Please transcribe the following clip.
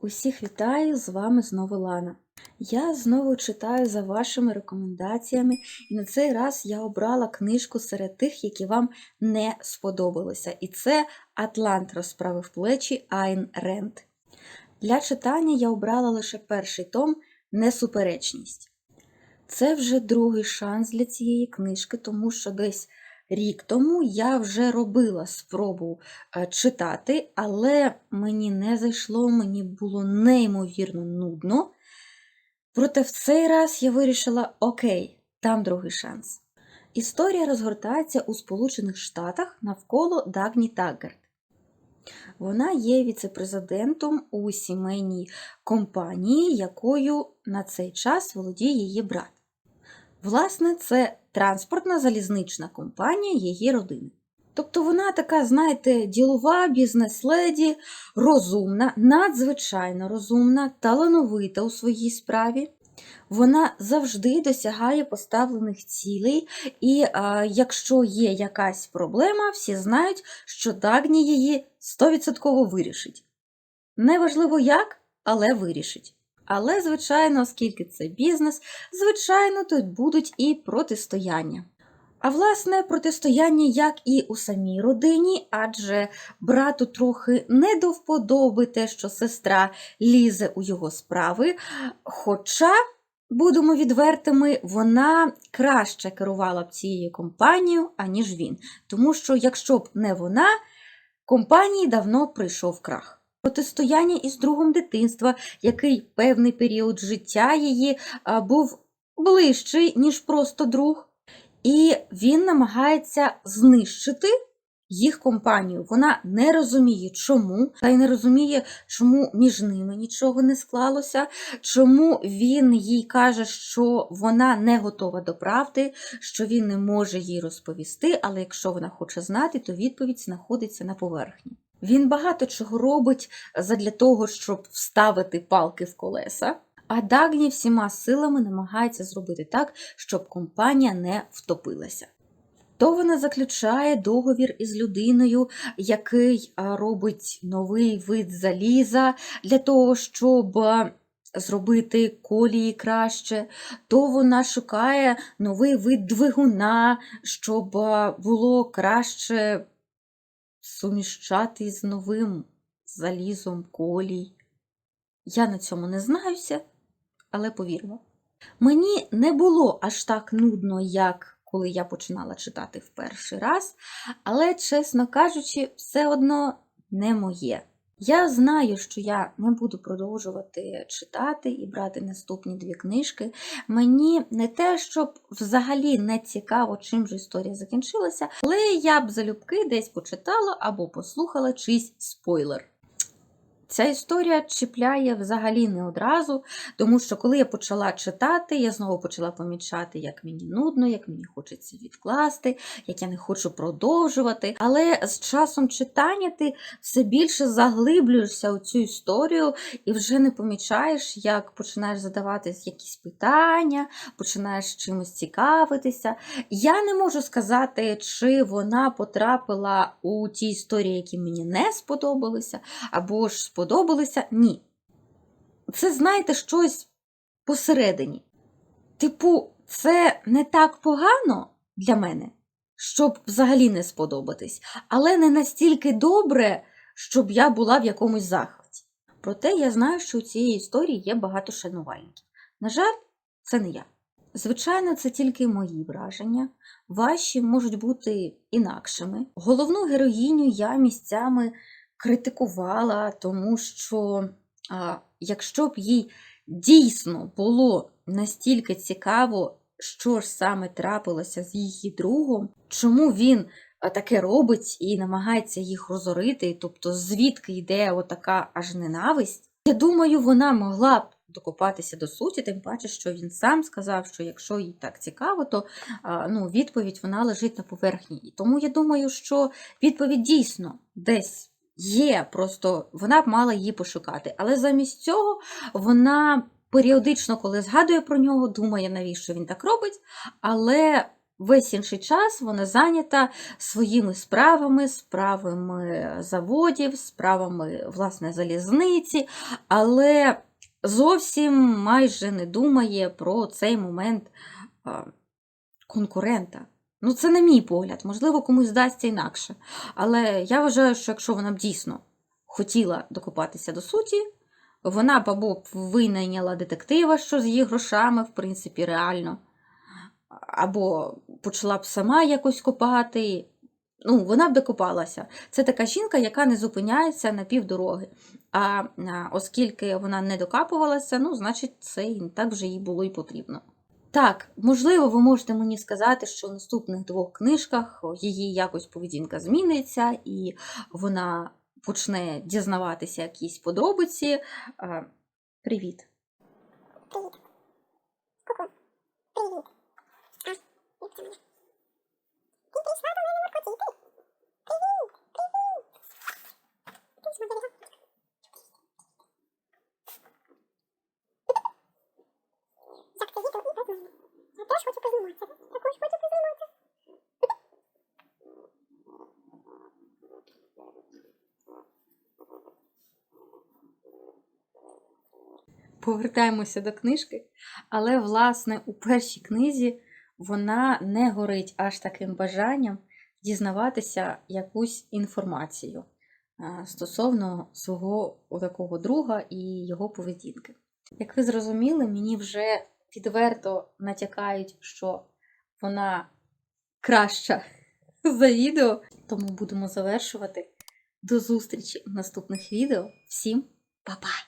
Усіх вітаю, з вами знову Лана. Я знову читаю за вашими рекомендаціями, і на цей раз я обрала книжку серед тих, які вам не сподобалися. І це Атлант розправив плечі Айн Ренд. Для читання я обрала лише перший том Несуперечність. Це вже другий шанс для цієї книжки, тому що десь рік тому я вже робила спробу е, читати, але мені не зайшло, мені було неймовірно нудно. Проте в цей раз я вирішила: окей, там другий шанс. Історія розгортається у Сполучених Штатах навколо Дагні Таггарт. Вона є віцепрезидентом у сімейній компанії, якою на цей час володіє її брат. Власне, це транспортна залізнична компанія її родини. Тобто вона така, знаєте, ділова бізнес-леді, розумна, надзвичайно розумна, талановита у своїй справі. Вона завжди досягає поставлених цілей, і а, якщо є якась проблема, всі знають, що Дагні її 100% вирішить. Неважливо як, але вирішить. Але, звичайно, оскільки це бізнес, звичайно, тут будуть і протистояння. А власне, протистояння як і у самій родині, адже брату трохи не до вподоби те, що сестра лізе у його справи. Хоча, будемо відвертими, вона краще керувала б цією компанією, аніж він. Тому що, якщо б не вона, компанії давно прийшов крах протистояння із другом дитинства, який певний період життя її був ближчий, ніж просто друг. І він намагається знищити їх компанію. Вона не розуміє, чому, та й не розуміє, чому між ними нічого не склалося, чому він їй каже, що вона не готова до правди, що він не може їй розповісти, але якщо вона хоче знати, то відповідь знаходиться на поверхні. Він багато чого робить задля того, щоб вставити палки в колеса. А Дагні всіма силами намагається зробити так, щоб компанія не втопилася. То вона заключає договір із людиною, який робить новий вид заліза для того, щоб зробити колії краще, то вона шукає новий вид двигуна, щоб було краще суміщати з новим залізом колій. Я на цьому не знаюся, але повірмо. Мені не було аж так нудно, як коли я починала читати в перший раз, але, чесно кажучи, все одно не моє. Я знаю, що я не буду продовжувати читати і брати наступні дві книжки. Мені не те, щоб взагалі не цікаво, чим же історія закінчилася, але я б залюбки десь почитала або послухала чийсь спойлер. Ця історія чіпляє взагалі не одразу, тому що коли я почала читати, я знову почала помічати, як мені нудно, як мені хочеться відкласти, як я не хочу продовжувати. Але з часом читання ти все більше заглиблюєшся у цю історію і вже не помічаєш, як починаєш задавати якісь питання, починаєш чимось цікавитися. Я не можу сказати, чи вона потрапила у ті історії, які мені не сподобалися, або ж сподобалися? Ні. Це, знаєте, щось посередині. Типу, це не так погано для мене, щоб взагалі не сподобатись, але не настільки добре, щоб я була в якомусь захваті. Проте я знаю, що у цієї історії є багато шанувальників. На жаль, це не я. Звичайно, це тільки мої враження, ваші можуть бути інакшими. Головну героїню я місцями критикувала, тому що а, якщо б їй дійсно було настільки цікаво, що ж саме трапилося з її другом, чому він таке робить і намагається їх розорити, тобто звідки йде отака аж ненависть, я думаю, вона могла б. Докопатися до суті, тим паче, що він сам сказав, що якщо їй так цікаво, то ну, відповідь вона лежить на поверхні. І тому я думаю, що відповідь дійсно десь Є, просто вона б мала її пошукати. Але замість цього вона періодично, коли згадує про нього, думає, навіщо він так робить, але весь інший час вона зайнята своїми справами, справами заводів, справами власне залізниці, але зовсім майже не думає про цей момент конкурента. Ну, це на мій погляд, можливо, комусь здасться інакше. Але я вважаю, що якщо вона б дійсно хотіла докопатися до суті, вона б або винайняла детектива, що з її грошами, в принципі, реально, або почала б сама якось копати. Ну, вона б докопалася. Це така жінка, яка не зупиняється на півдороги. А, оскільки вона не докапувалася, ну, значить, це так вже їй було і потрібно. Так, можливо, ви можете мені сказати, що в наступних двох книжках її якось поведінка зміниться, і вона почне дізнаватися якісь подробиці. Привіт. Привіт, привіт. Ти смотри. Як це відео і позніму. Я теж хочу позніматися. Також хочу позніматися. Повертаємося до книжки, але, власне, у першій книзі вона не горить аж таким бажанням дізнаватися якусь інформацію стосовно свого такого друга і його поведінки. Як ви зрозуміли, мені вже відверто натякають, що вона краща за відео, тому будемо завершувати. До зустрічі в наступних відео. Всім па-па!